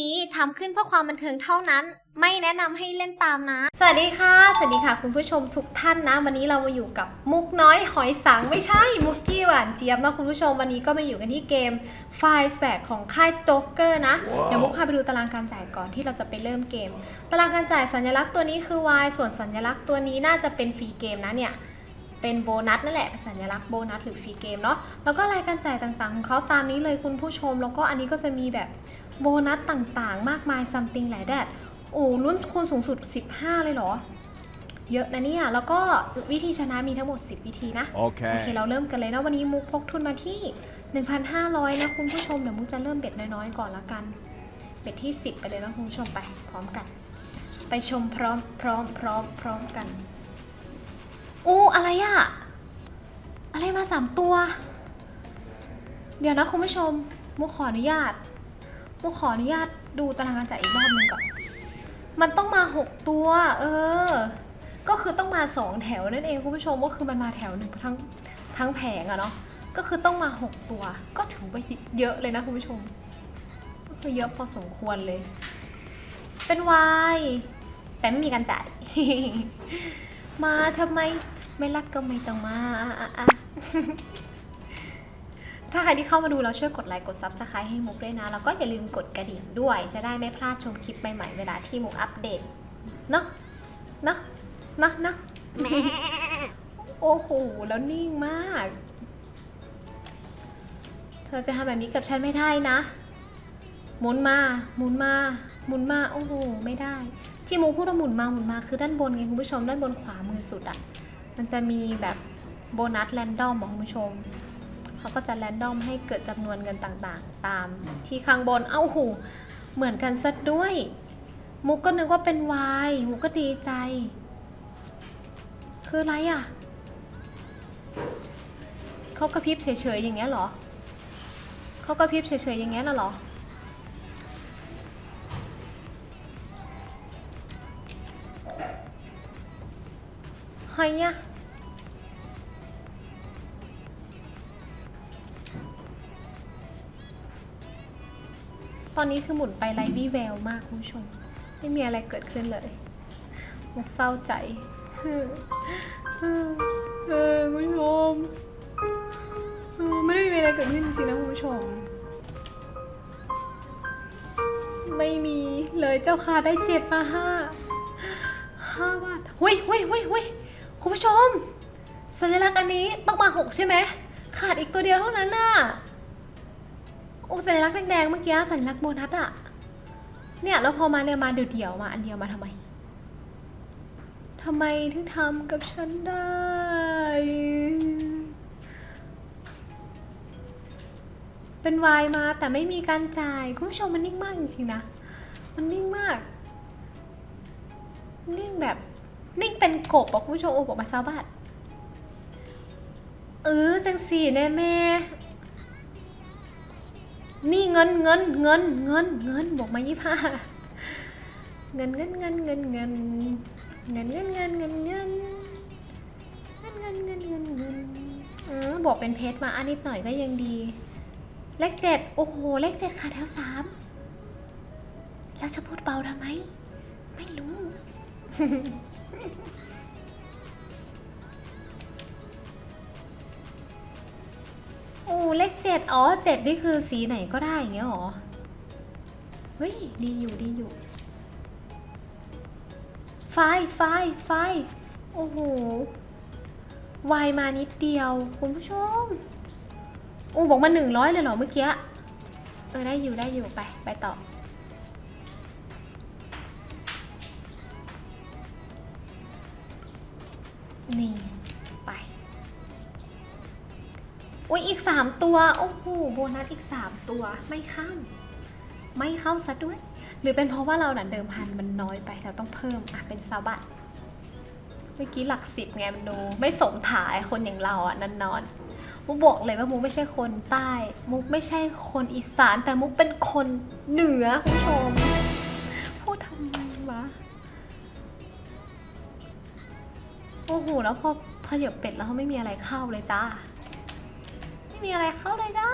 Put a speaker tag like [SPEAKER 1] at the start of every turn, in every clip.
[SPEAKER 1] นี้ทำขึ้นเพื่อความบันเทิงเท่านั้น ไม่แนะนำให้เล่นตามนะ สวัสดีค่ะ สวัสดีค่ะ คุณผู้ชมทุกท่านนะ วันนี้เรามาอยู่กับมุกน้อยหอยสังไม่ใช่ มุกกี้หวานเจี๊ยบนะคุณผู้ชมวันนี้ก็มาอยู่กันที่เกมไฟล์แสกของค่ายโจ๊กเกอร์นะ
[SPEAKER 2] ว้าว
[SPEAKER 1] เดี๋ยวมุกพาไปดูตารางการจ่ายก่อนที่เราจะไปเริ่มเกม ตารางการจ่ายสัญลักษณ์ตัวนี้คือ Y ส่วนสัญลักษณ์ตัวนี้น่าจะเป็นฟรีเกมนะเนี่ยเป็นโบนัสนั่นแหละเป็นสัญลักษณ์โบนัสหรือฟรีเกมเนาะแล้วก็รายการจ่ายต่างๆ ของเขาตามนี้เลยคุณผู้ชม แล้วก็อันนี้ก็จะมีแบบ โบนัสต่างๆ มากมาย something หลายแดดโอ้รุ่นคูณสูงสุด 15 เลยเหรอ เยอะนะเนี่ย แล้วก็วิธีชนะมีทั้งหมด 10 วิธีนะ โอเค
[SPEAKER 2] Okay.
[SPEAKER 1] เราเริ่มกันเลยนะวันนี้มุกพกทุนมาที่ 1,500 นะคุณผู้ชม เดี๋ยวมุกจะเริ่มเบ็ดน้อยๆ ก่อนละกัน เบ็ดที่ 10 ไปเลยนะคุณผู้ชมไป พร้อมกัน ไปชมพร้อมพร้อมพร้อมพร้อมกันอู้อะไรอะอะไรมาสามตัว เดี๋ยวนะคุณผู้ชม มุกขออนุญาต โมขออนุญาตดูตารางการจ่ายอีกรอบหนึงก่อน มันต้องมา 6 ตัว เออ ก็คือต้องมา 2 แถวนั่นเองคุณผู้ชมก็คือมันมาแถวหนึ่งทั้งทั้งแผงอะเนาะ ก็คือต้องมา 6 ตัว ก็ถือว่าเยอะเลยนะคุณผู้ชม ก็คือเยอะพอสมควรเลย เป็นวายแต่ไม่มีการจ่าย มาทำไมไม่รักก็ไม่ต้องมาอะอะ ถ้าใครที่เข้ามาดูแล้วช่วยกดไลค์กด Subscribe ให้มุกด้วยนะ แล้วก็อย่าลืมกดกระดิ่งด้วย จะได้ไม่พลาดชมคลิปใหม่ๆเวลาที่มุกอัปเดต เนาะเนาะเนาะเนาะโอ้โห แล้วนิ่งมาก เธอจะทำแบบนี้กับฉันไม่ได้นะ หมุนมา หมุนมา หมุนมา โอ้โห ไม่ได้ ที่มูพูดว่าหมุนมา หมุนมา คือด้านบนไงคุณผู้ชม ด้านบนขวามือสุดอะ่ะ มันจะมีแบบโบนัสแรนดอมของคุณผู้ชม เขาก็จะแรนดอมให้เกิดจำนวนเงินต่างๆ ตามที่ข้างบนเอ้าหูเหมือนกันซะด้วย มุกก็นึกว่าเป็นวายมุกก็ดีใจ คืออะไรอะ่ะเขากระพริบเฉยๆอย่างเงี้ยเหรอเขากระพริบเฉยๆอย่างเงี้ยน่ะเหรอเฮ้ยอะ ตอนนี้คือหมุนไปไรวี่แววมากคุณผู้ชม ไม่มีอะไรเกิดขึ้นเลยมุกเศร้าใจเออคุณผู้ชมไม่ได้มีอะไรเกิดขึ้นจริงนะคุณผู้ชม ไม่มีเลยเจ้าค่ะได้เจ็ดมาห้าห้าบาทหุยหุยหุยหุยคุณผู้ชม สัญลักษณ์อันนี้ต้องมาหกใช่ไหม ขาดอีกตัวเดียวเท่านั้นน่ะ โอ้สัญลักษณ์แดงๆเมื่อกี้สัญลักษณ์โบนัสอะเนี่ยแล้วพอมาเนี่ยมาเดี่ยวๆมาอันเดียวมาทำไมทำไมถึงทำกับฉันได้ เป็นวายมาแต่ไม่มีการจ่าย คุณผู้ชมมันนิ่งมากจริงๆนะ มันนิ่งมาก นิ่งแบบนิ่งเป็นกบบอกคุณผู้ชมโอ้บอกมาซาบัดเออจังสี่แน่แม่ นี่เงินเงินเงินเงินเงินบอกมายี่ห้าเงินเงินเงินเงินเงินเงินเงินเงินเงินเงินเงินเงินเงินเงินเงินเงินอืมบอกเป็นเพชรมาอันนิดหน่อยก็ยังดี เลขเจ็ดโอ้โห เลขเจ็ดขาดแถวสามแล้วจะพูดเบาทำไม ไม่รู้ เลขเจ็ดอ๋อเจ็ดนี่คือสีไหนก็ได้อย่างเงี้ยหรอ เฮ้ย ดีอยู่ดีอยู่ ไฟไฟไฟโอ้โหวายมานิดเดียว คุณผู้ชมอูบอกมาหนึ่งร้อยเลยเหรอเมื่อกี้ เออ ได้อยู่ได้อยู่ ไป ไปต่อ นี่ อุ้ยอีกสามตัว โอ้โหโบนัสอีกสามตัวไม่เข้า ไม่เข้าซะด้วย หรือเป็นเพราะว่าเราหนันเดิมพันมันน้อยไปเราต้องเพิ่มอะเป็นซาบัตเมื่อกี้หลักสิบไงมันดู ไม่สมถายคนอย่างเราอะนันนอนมุกบอกเลยว่ามุกไม่ใช่คนใต้ มุกไม่ใช่คนอีสานแต่มุกเป็นคนเหนือคุณผู้ชมพูดทำไมวะโอ้โหแล้วพอขยับเป็ดแล้วเขาไม่มีอะไรเข้าเลยจ้า ม่มีอะไรเข้าเลยจ้า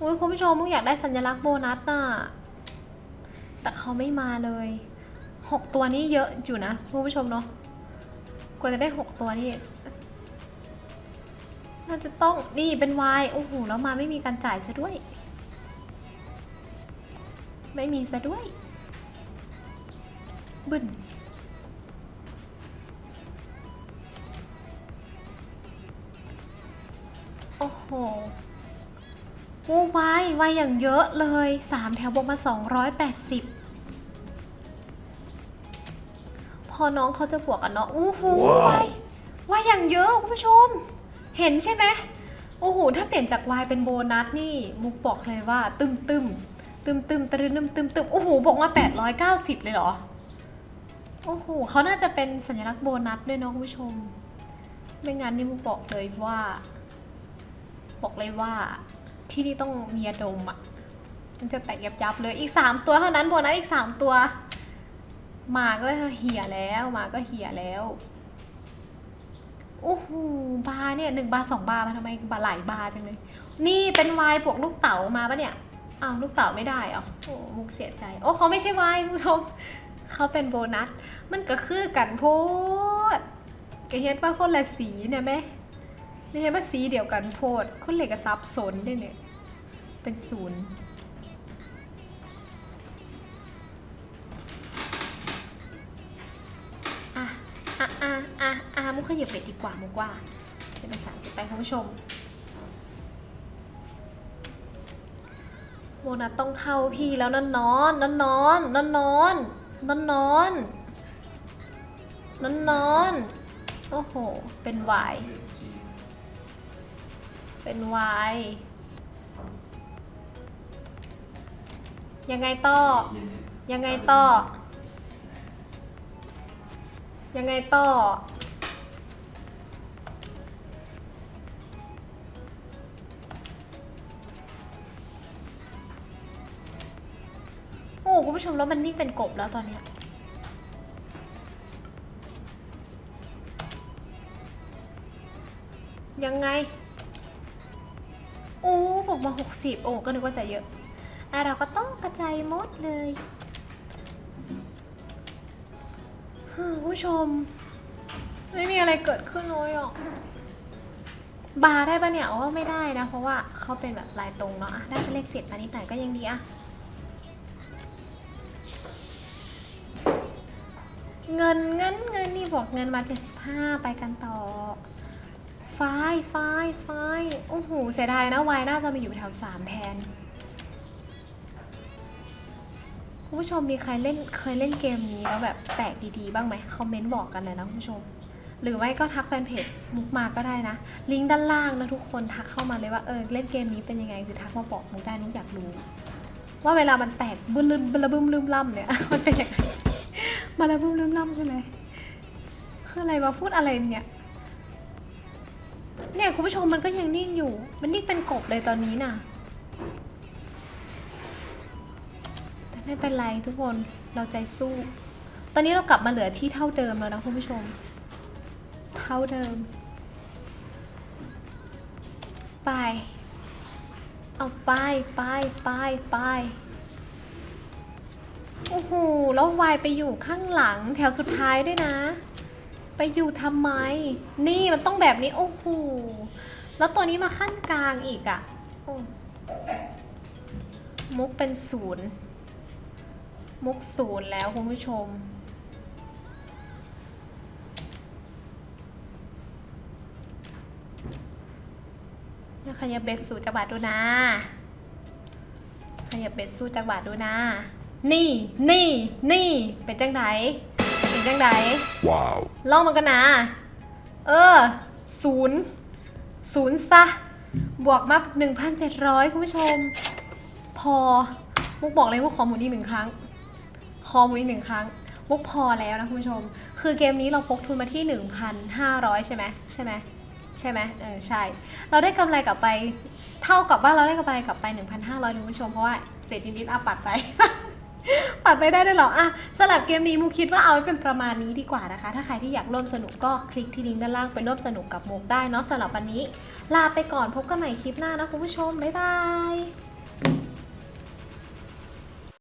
[SPEAKER 1] อุ้ยคุณผู้ชมมุกอยากได้สัญลักษณ์โบนัสน่ะ แต่เขาไม่มาเลยหกตัวนี้เยอะอยู่นะคุณผู้ชมเนาะกว่าจะได้หกตัวนี่น่าจะต้องนี่เป็นวายโอ้โหแล้วมาไม่มีการจ่ายซะด้วย ไม่มีซะด้วยบึ้น โอ้โหโอ้วายวายอย่างเยอะเลยสามแถวบวกมา 280 พอน้องเขาจะบวกกันเนาะอู้หูวายวายอย่างเยอะคุณผู้ชม เห็นใช่ไหมโอ้โห ถ้าเปลี่ยนจากวายเป็นโบนัสนี่ มุกบอกเลยว่า ตึมตึมตึมตึมตรึมตึมตึมโอ้โหบอกมา 890 เลยเหรอ โอ้โหเขาน่าจะเป็นสัญลักษณ์โบนัสด้วยเนาะคุณผู้ชม ไม่งั้นนี่มุกบอกเลยว่า บอกเลยว่าที่นี่ต้องมียดมอะ มันจะแตกยับยับเลยอีก3ตัวเท่านั้นโบนัสอีก3ตัว มาก็เหี่ยแล้วมาก็เหี่ยแล้วโอ้โหบาเนี่ยหนึ่งบาสองบามาทำไมบาหลายบาจังเลย นี่เป็นวายบวกลูกเต๋ามาปะเนี่ยอ้าวลูกเต๋าไม่ได้เหรอโอ้มุกเสียใจ โอ้เขาไม่ใช่วายผู้ชมเขาเป็นโบนัส มันก็คือกันโพดกเฮ็ดว่าคนละสีเนี่ยไหม ไม่ใช่ว่าสีเดียวกันโพดคนเหล็กกับซับสนด้วยเนี่ย เป็นศูนย์อะอะอะอะอะมุกขยับไปดีกว่ามุกว่าเป็นภาษาไปคุณผู้ชมโบนัสต้องเข้าพี่แล้วนั่นนอนนั่นนอนนั่นนอนนั่นนอนนันนอนโอ้โห เป็นวาย เป็นวายยังไงต่อ ยังไงต่อ ยังไงต่อ โอ้คุณผู้ชมแล้วมันนิ่งเป็นกบแล้วตอนเนี้ยยังไง 60 โอ้ก็นึกว่าจะเยอะอะเราก็ต้องกระจายหมดเลยคุณผู้ชม ไม่มีอะไรเกิดขึ้นเลยอะบาร์ได้ปะเนี่ยอ๋อไม่ได้นะ เพราะว่าเขาเป็นแบบลายตรงเนาะได้เป็นเลขเจ็ดมานิดหน่อยก็ยังดีอะเงินเงินเงินนี่บอกเงินมา 75 ไปกันต่อ ฟล์ไฟล์ไฟล์โอ้โห เสียดายนะวายน่าจะมาอยู่แถวสามแทน คุณผู้ชมมีใครเล่นเคยเล่นเกมนี้แล้วแบบแปลกดีๆ บ้างไหมคอมเมนต์บอกกันเลยนะคุณผู้ชม หรือไม่ก็ทักแฟนเพจมุกมาก็ได้นะ ลิงก์ด้านล่างนะทุกคนทักเข้ามาเลยว่าเออเล่นเกมนี้เป็นยังไงคือทักมาบอกมุกได้นุกอยากรู้ ว่าเวลามันแตกบึ้มลืมบึ้มลืมล่ำเนี่ยมันเป็นยังไงมาแล้วบึ้มลืมล่ำคืออะไรคืออะไรมาพูดอะไรเนี่ย เนี่ยคุณผู้ชมมันก็ยังนิ่งอยู่ มันนิ่งเป็นกบเลยตอนนี้น่ะ แต่ไม่เป็นไรทุกคนเราใจสู้ ตอนนี้เรากลับมาเหลือที่เท่าเดิมแล้วนะคุณผู้ชม เท่าเดิม ไป เอาไปไปไปไปโอ้โหแล้ววายไปอยู่ข้างหลังแถวสุดท้ายด้วยนะ ไปอยู่ทำไม นี่มันต้องแบบนี้ โอ้โห แล้วตัวนี้มาขั้นกลางอีกอะ่ะ มุกเป็นศูนย์ มุกศูนย์แล้วคุณผู้ชมขยับเบ็ดสู่จักรบาทดูนะ ขยับเบ็ดสู่จักรบาทดูนะ นี่ นี่ นี่ เป็นจังไดเป็น จังได
[SPEAKER 2] Wow.
[SPEAKER 1] ลองมันกันนะ เออศูนย์ศูนย์ซะ บวกมา1,700 คุณผู้ชม พอ มุกบอกเลยว่าขอหมุนอีกหนึ่งครั้ง ขอหมุนอีกหนึ่งครั้ง มุกพอแล้วนะคุณผู้ชม คือเกมนี้เราพกทุนมาที่ 1,500 ใช่ไหมใช่ไหมใช่ไหมเออใช่ เราได้กำไรกลับไป เท่ากับว่าเราได้กำไรกลับไป 1,500คุณผู้ชม เพราะว่าเศษนิดๆอะปัดไป ปัดไปได้ด้วยเหรออะสลับเกมนี้มูคิดว่าเอาไว้เป็นประมาณนี้ดีกว่านะคะ ถ้าใครที่อยากร่วมสนุกก็คลิกที่ลิงก์ด้านล่างไปร่วมสนุกกับมุกได้เนาะสำหรับวันนี้ ลาไปก่อนพบกันใหม่คลิปหน้านะคุณผู้ชม บ๊ายบาย